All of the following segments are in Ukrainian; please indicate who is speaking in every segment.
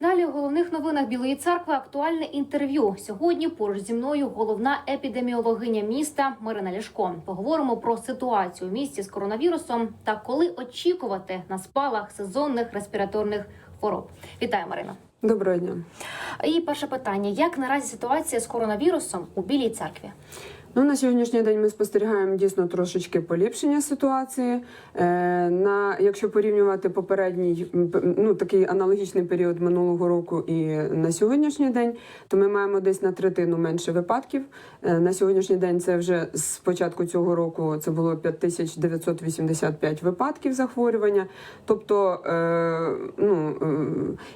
Speaker 1: Далі у головних новинах Білої церкви актуальне інтерв'ю. Сьогодні поруч зі мною головна епідеміологиня міста Марина Ляшко. Поговоримо про ситуацію у місті з коронавірусом та коли очікувати на спалах сезонних респіраторних хвороб. Вітаю, Марина.
Speaker 2: Доброго дня.
Speaker 1: І перше питання: як наразі ситуація з коронавірусом у Білій церкві?
Speaker 2: Ну, на сьогоднішній день ми спостерігаємо дійсно трошечки поліпшення ситуації. Е, на, якщо порівнювати попередній ну, такий аналогічний період минулого року і на сьогоднішній день, то ми маємо десь на третину менше випадків. Е, на сьогоднішній день це вже з початку цього року це було 5985 випадків захворювання. Тобто, е, ну, е,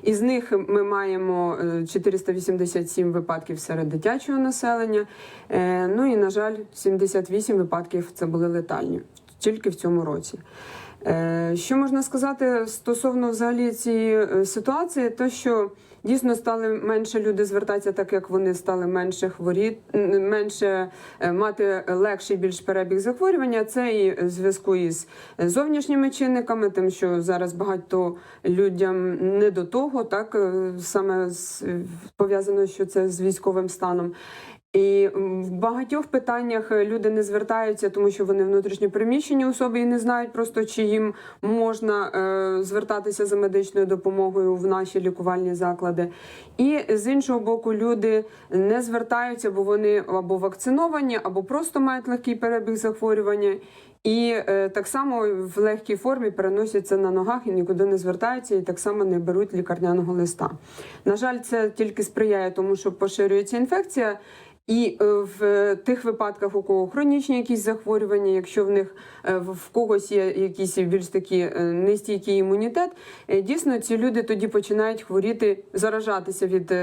Speaker 2: із них ми маємо е, 487 випадків серед дитячого населення. Е, Ну і на жаль, 78 випадків це були летальні тільки в цьому році. Е, Що можна сказати стосовно взагалі цієї е, ситуації, то що дійсно стали менше люди звертатися, так як вони стали менше хворіти, менше е, мати легший більш перебіг захворювання. Це і в зв'язку із зовнішніми чинниками, тим, що зараз багато людям не до того, так саме пов'язано, що це з військовим станом. І в багатьох питаннях е, люди не звертаються, тому що вони внутрішньо переміщені особи і не знають просто, чи їм можна е, звертатися за медичною допомогою в наші лікувальні заклади. І з іншого боку, люди не звертаються, бо вони або вакциновані, або просто мають легкий перебіг захворювання. І е, так само в легкій формі переносяться на ногах і нікуди не звертаються, і так само не беруть лікарняного листа. На жаль, це тільки сприяє тому, що поширюється інфекція. І е, в тих випадках, у кого хронічні якісь захворювання, якщо в них е, в когось є якийсь більш такий е, нестійкий імунітет, дійсно ці люди тоді починають хворіти, заражатися від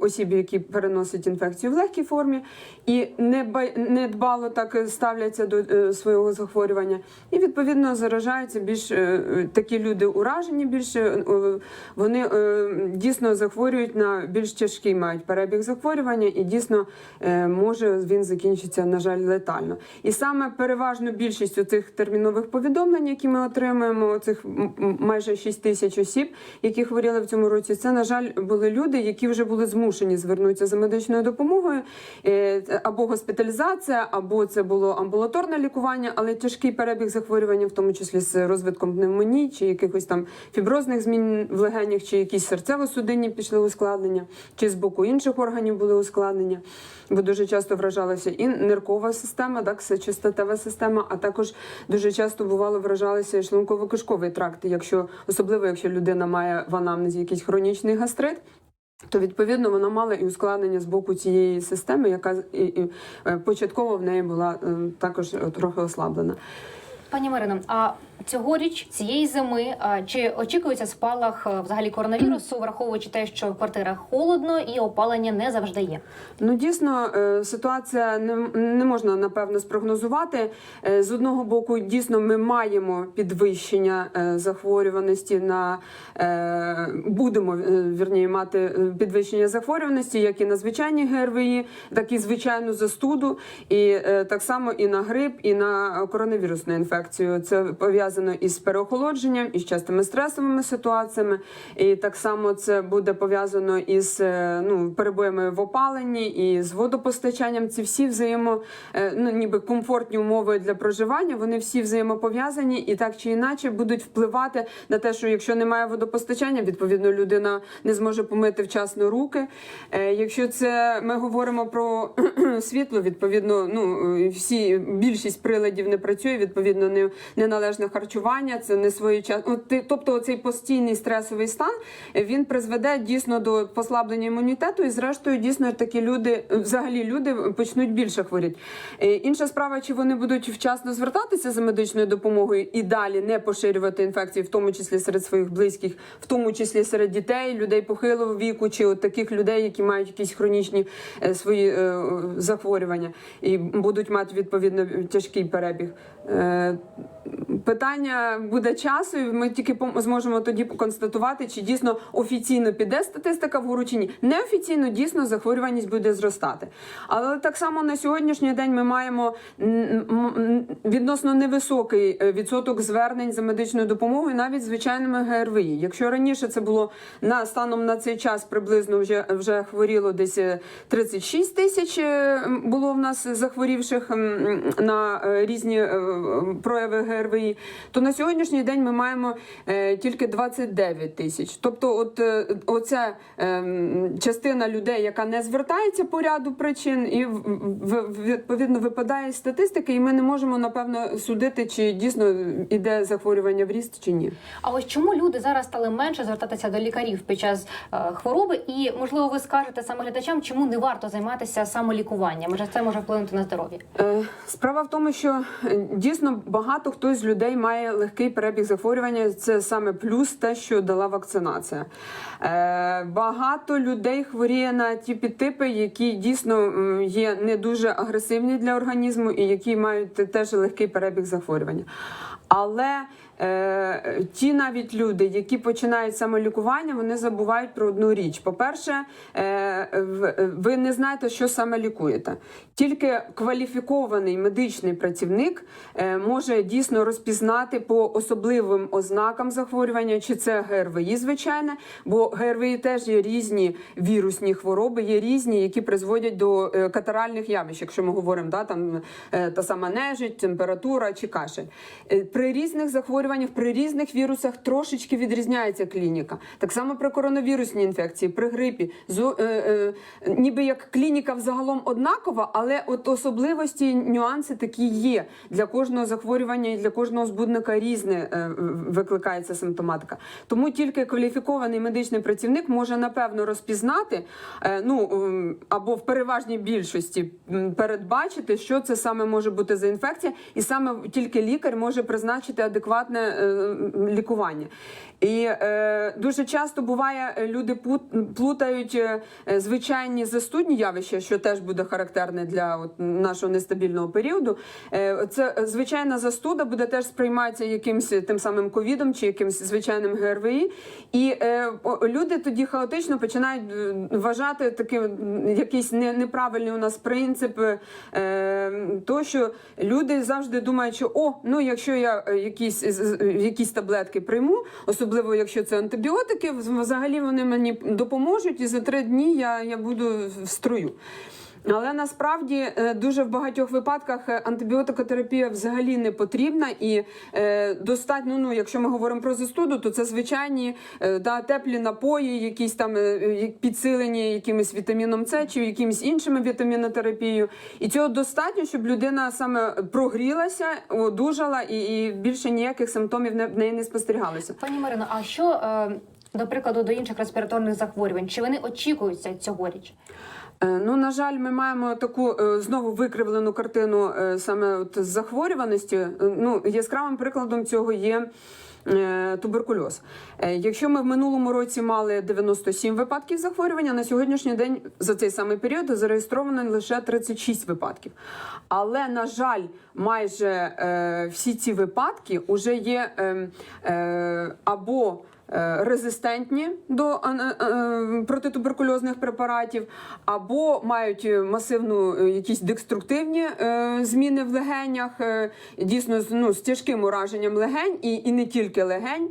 Speaker 2: осіб, які переносять інфекцію в легкій формі, і не недбало так ставляться до свого захворювання, і відповідно заражаються більш такі люди уражені більше. Вони дійсно захворюють на більш тяжкий мають перебіг захворювання, і дійсно може він закінчитися, на жаль, летально. І саме переважно більшість цих термінових повідомлень, які ми отримуємо, цих майже 6 тисяч осіб, які хворіли в цьому році, це на жаль були люди, які вже були змушені звернутися за медичною допомогою, е, або госпіталізація, або це було амбулаторне лікування, але тяжкий перебіг захворювання, в тому числі з розвитком пневмонії чи якихось там фіброзних змін в легенях, чи якісь серцево-судинні пішли ускладнення, чи з боку інших органів були ускладнення. Бо дуже часто вражалася і ниркова система, так сечостатева система, а також дуже часто бувало вражалися і шлунково-кишковий тракт, якщо особливо якщо людина має в анамнезі якийсь хронічний гастрит. То відповідно вона мала і ускладнення з боку цієї системи, яка і, і, е, початково в неї була е, також е, трохи ослаблена.
Speaker 1: Пані Марино, а цьогоріч цієї зими а, чи очікується спалах взагалі коронавірусу, враховуючи те, що в квартирах холодно і опалення не завжди є?
Speaker 2: Ну дійсно е, ситуація не, не можна напевно спрогнозувати. Е, З одного боку, дійсно, ми маємо підвищення е, захворюваності на е, будемо е, вірніше, мати е, підвищення захворюваності, як і на звичайні ГРВІ, так і звичайну застуду, і е, так само і на грип, і на коронавірусну інфекцію. Це пов'язано із переохолодженням, із частими стресовими ситуаціями, і так само це буде пов'язано із е, ну перебоями в опаленні і з водопостачанням. Ці всі взаємо е, ну ніби комфортні умови для проживання. Вони всі взаємопов'язані і так чи інакше будуть впливати на те, що якщо немає водопостачання, відповідно людина не зможе помити вчасно руки. Е, Якщо це ми говоримо про світло, відповідно, ну всі більшість приладів не працює, відповідно, не неналежне харчування, це не ти- Тобто, цей постійний стресовий стан він призведе дійсно до послаблення імунітету, і зрештою дійсно такі люди, взагалі люди почнуть більше хворіти. Е, Інша справа, чи вони будуть вчасно звертатися за медичною допомогою і далі не поширювати інфекції, в тому числі серед своїх близьких, в тому числі серед дітей, людей похилого віку, чи от таких людей, які мають якісь хронічні е, свої е, захворювання і будуть мати відповідно тяжкий перебіг Питання буде часу, і ми тільки зможемо тоді констатувати, чи дійсно офіційно піде статистика вгору чи ні. Неофіційно дійсно захворюваність буде зростати. Але так само на сьогоднішній день ми маємо відносно невисокий е, відсоток звернень за медичною допомогою, навіть звичайними ГРВІ. Якщо раніше це було на станом на цей час приблизно вже вже хворіло десь е, 36 тисяч е, було в нас захворівших на е, різні е, прояви ГРВІ, то на сьогоднішній день ми маємо е, тільки 29 тисяч. Тобто, от е, оця е, частина людей, яка не звертається по ряду причин, і відповідно випадає з статистики, і ми не можемо напевно судити, чи дійсно іде захворювання в ріст чи ні.
Speaker 1: А ось чому люди зараз стали менше звертатися до лікарів під час хвороби? І можливо, ви скажете саме глядачам, чому не варто займатися самолікуванням? Може, це може вплинути на здоров'я?
Speaker 2: Справа в тому, що дійсно багато хто з людей має легкий перебіг захворювання. Це саме плюс те, що дала вакцинація. Е, Багато людей хворіє на ті підтипи, які дійсно є не дуже агресивні для організму і які мають теж легкий перебіг захворювання. Але ті навіть люди, які починають самолікування, вони забувають про одну річ. По-перше, е, ви не знаєте, що саме лікуєте. Тільки кваліфікований медичний працівник е, може дійсно розпізнати по особливим ознакам захворювання, чи це ГРВІ, звичайне, бо ГРВІ теж є різні вірусні хвороби, є різні, які призводять до е, катаральних явищ, якщо ми говоримо, да, там е, та сама нежить, температура чи кашель. Е, При різних захворюваннях, при різних вірусах трошечки відрізняється клініка. Так само при коронавірусній інфекції, при грипі. Зо- е, е, ніби як клініка взагалом однакова, але от особливості, нюанси такі є. Для кожного захворювання і для кожного збудника різне е, викликається симптоматика. Тому тільки кваліфікований медичний працівник може напевно розпізнати, е, ну або в переважній більшості передбачити, що це саме може бути за інфекція, і саме тільки лікар може призначити адекватне е, лікування. І е, дуже часто буває, е, люди плутають е, звичайні застудні явища, що теж буде характерне для от, нашого нестабільного періоду. Е, це звичайна застуда буде теж сприйматися якимсь тим самим ковідом чи якимсь звичайним ГРВІ. І е, люди тоді хаотично починають вважати такий м, якийсь не, неправильний у нас принцип, е, то що люди завжди думають, що о, ну якщо я якісь, якісь таблетки прийму, особливо якщо це антибіотики, взагалі вони мені допоможуть, і за три дні я, я буду в строю. Але насправді е, дуже в багатьох випадках е, антибіотикотерапія взагалі не потрібна і е, достатньо. Ну, якщо ми говоримо про застуду, то це звичайні да, теплі напої, якісь там підсилені якимось вітаміном С чи якимось іншими вітамінотерапією. І цього достатньо, щоб людина саме прогрілася, одужала і, і більше ніяких симптомів не, в неї не спостерігалося.
Speaker 1: Пані Марино, а що до прикладу до інших респіраторних захворювань? Чи вони очікуються цьогоріч?
Speaker 2: Е, Ну, на жаль, ми маємо таку е, знову викривлену картину е, саме от з захворюваності. Ну, яскравим прикладом цього є. Туберкульоз. Якщо ми в минулому році мали 97 випадків захворювання, на сьогоднішній день за цей самий період зареєстровано лише 36 випадків. Але на жаль, майже всі ці випадки вже є е, е, або резистентні до ан- е, протитуберкульозних препаратів, або мають е, масивну е, якісь деструктивні е, зміни в легенях, е, дійсно ну, з тяжким ураженням легень і, і не тільки легень.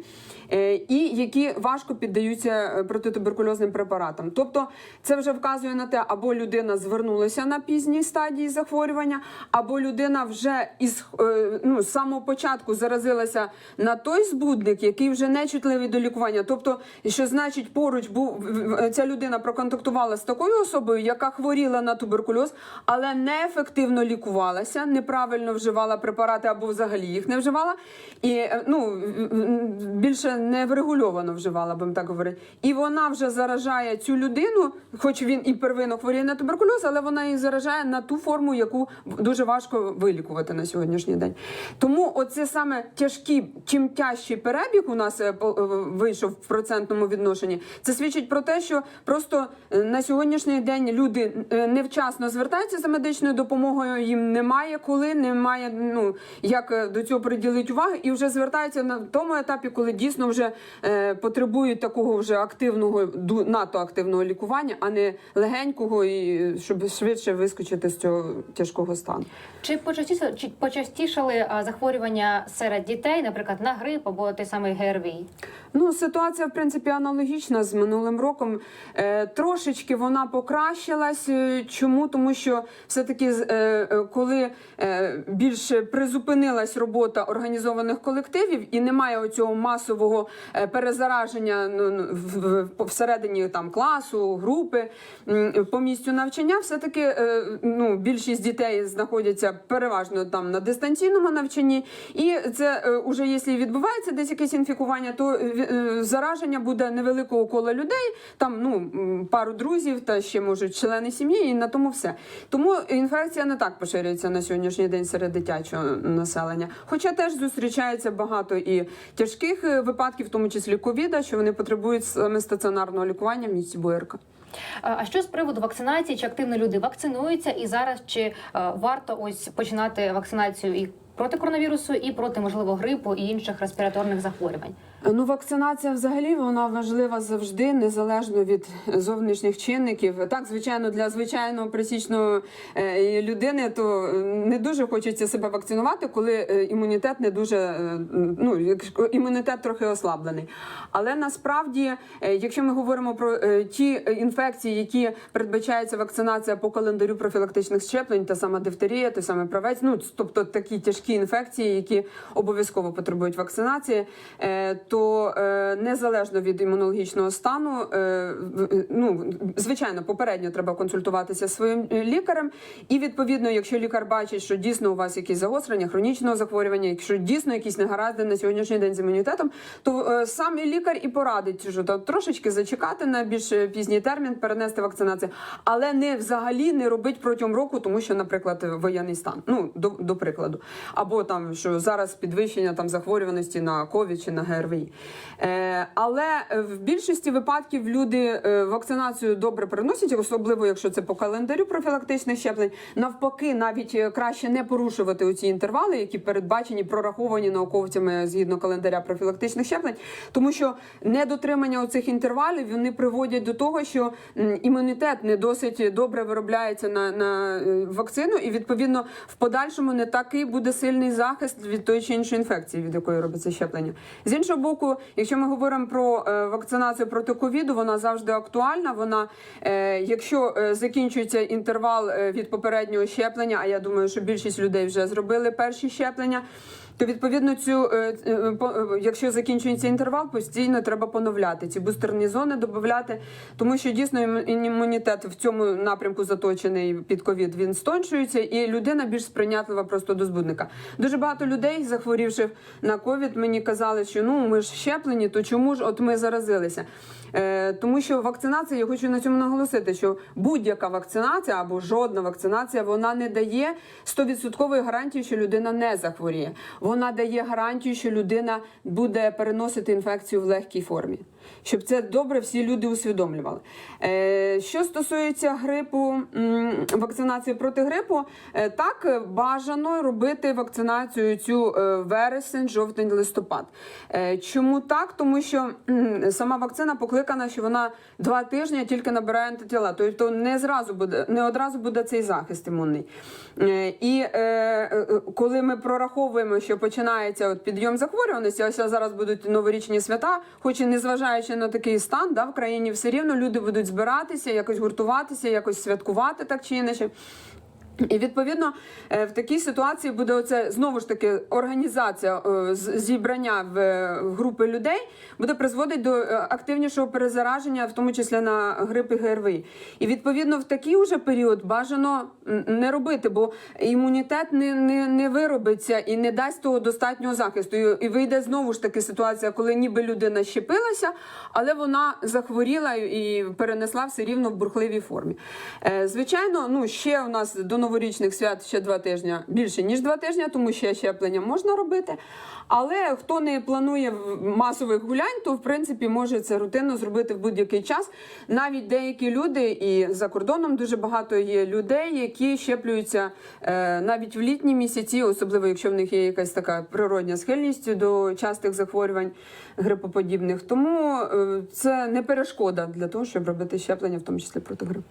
Speaker 2: Е, І які важко піддаються е, протитуберкульозним препаратам, тобто це вже вказує на те, або людина звернулася на пізній стадії захворювання, або людина вже із е, ну, самого початку заразилася на той збудник, який вже не чутливий до лікування. Тобто, що значить, поруч був ця людина проконтактувала з такою особою, яка хворіла на туберкульоз, але неефективно лікувалася, неправильно вживала препарати або взагалі їх не вживала. І ну більше не врегульовано вживала, будемо так говорити. І вона вже заражає цю людину, хоч він і первинно хворіє на туберкульоз, але вона її заражає на ту форму, яку дуже важко вилікувати на сьогоднішній день. Тому оце саме тяжкі, чим тяжчий перебіг у нас е, е, вийшов в процентному відношенні. Це свідчить про те, що просто е, на сьогоднішній день люди невчасно звертаються за медичною допомогою. Їм немає коли, немає ну як до цього приділити уваги, і вже звертаються на тому етапі, коли дійсно вже е, потребують такого вже активного надто активного лікування, а не легенького, і щоб швидше вискочити з цього тяжкого стану.
Speaker 1: Чи почастішали, чи почастішали захворювання серед дітей, наприклад, на грип або той самий ГРВІ?
Speaker 2: Ну, ситуація, в принципі, аналогічна з минулим роком. Е, трошечки вона покращилась. Е, Чому? Тому що все-таки, з- е, е, коли е, більше призупинилась робота організованих колективів і немає оцього масового е, перезараження ну, ну, в- всередині там класу, групи по місцю навчання, все-таки е, ну, більшість дітей знаходяться переважно там на дистанційному навчанні, і це уже якщо відбувається десь якесь інфікування, то зараження буде невеликого кола людей, там ну пару друзів та ще можуть члени сім'ї, і на тому все. Тому інфекція не так поширюється на сьогоднішній день серед дитячого населення. Хоча теж зустрічається багато і тяжких е, випадків, в тому числі ковіда, що вони потребують саме стаціонарного лікування в місті Буерка.
Speaker 1: А а що з приводу вакцинації? Чи активно люди вакцинуються? І зараз чи е, варто ось починати вакцинацію і проти коронавірусу, і проти можливо грипу і інших респіраторних захворювань?
Speaker 2: Ну, вакцинація взагалі вона важлива завжди, незалежно від зовнішніх чинників. Так, звичайно, для звичайного присічного е, людини то не дуже хочеться себе вакцинувати, коли е, імунітет не дуже е, ну імунітет трохи ослаблений. Але насправді, якщо ми говоримо про ті інфекції, які передбачається вакцинація по календарю профілактичних щеплень, та сама дифтерія, той самий правець, ну тобто такі тяжкі інфекції, які обов'язково потребують вакцинації, то е, незалежно від імунологічного стану, е, ну звичайно, попередньо треба консультуватися зі своїм лікарем. І відповідно, якщо лікар бачить, що дійсно у вас якісь загострення, хронічного захворювання, якщо дійсно якісь негаразди на сьогоднішній день з імунітетом, то е, сам лікар і порадить, що там трошечки зачекати на більш пізній термін, перенести вакцинацію, але не взагалі не робить протягом року, тому що, наприклад, воєнний стан. Ну до, до прикладу, або там що зараз підвищення там захворюваності на ковід чи на ГРВІ. Е, але в більшості випадків люди е, вакцинацію добре переносять, особливо якщо це по календарю профілактичних щеплень. Навпаки, навіть е, краще не порушувати оці інтервали, які передбачені, прораховані науковцями згідно календаря профілактичних щеплень, тому що недотримання оцих інтервалів вони приводять до того, що імунітет не досить добре виробляється на, на вакцину, і відповідно в подальшому не такий буде сильний захист від тої чи іншої інфекції, від якої робиться щеплення. З іншого боку, якщо ми говоримо про е, вакцинацію проти ковіду, вона завжди актуальна. Вона, е, якщо е, закінчується інтервал від попереднього щеплення, а я думаю, що більшість людей вже зробили перші щеплення. То відповідно цю, е, е, е, якщо закінчується інтервал, постійно треба поновляти ці бустерні зони, додати, тому що дійсно ім- імунітет в цьому напрямку заточений під ковід. Він стончується, і людина більш сприйнятлива просто до збудника. Дуже багато людей, захворівши на ковід, мені казали, що ну ми ж щеплені, то чому ж от ми заразилися? Е, тому що вакцинація, я хочу на цьому наголосити, що будь-яка вакцинація або жодна вакцинація вона не дає 100% гарантії, що людина не захворіє. Вона дає гарантію, що людина буде переносити інфекцію в легкій формі. Щоб це добре всі люди усвідомлювали. Е, що стосується грипу, вакцинації проти грипу, е, так е, бажано робити вакцинацію цю вересень, жовтень, листопад. Чому так? Тому що сама вакцина покликана, що вона два тижні тільки набирає антитіла. Тобто не зразу буде, не одразу буде цей захист імунний. І коли ми прораховуємо, що починається от підйом захворюваності, ось зараз будуть новорічні свята, хоч і незважаючи на такий стан, да, в країні все рівно люди будуть збиратися, якось гуртуватися, якось святкувати так чи інакше. І відповідно е, в такій ситуації буде оце знову ж таки організація е, зібрання в е, групи людей буде призводити до активнішого перезараження, в тому числі на грип і ГРВІ. І відповідно в такий уже період бажано не робити, бо імунітет не, не, не виробиться і не дасть того достатнього захисту. І, вийде знову ж таки ситуація, коли ніби людина щепилася, але вона захворіла і перенесла все рівно в бурхливій формі. Звичайно, ну ще у нас до новорічних свят ще два тижні більше ніж два тижні, тому ще щеплення можна робити. Але хто не планує масових гулянь, то в принципі може це рутинно зробити в будь-який час. Навіть деякі люди, і за кордоном дуже багато є людей, які щеплюються е, навіть в літні місяці, особливо якщо в них є якась така природня схильність до частих захворювань грипоподібних. Тому е, це не перешкода для того, щоб робити щеплення, в тому числі проти грипу.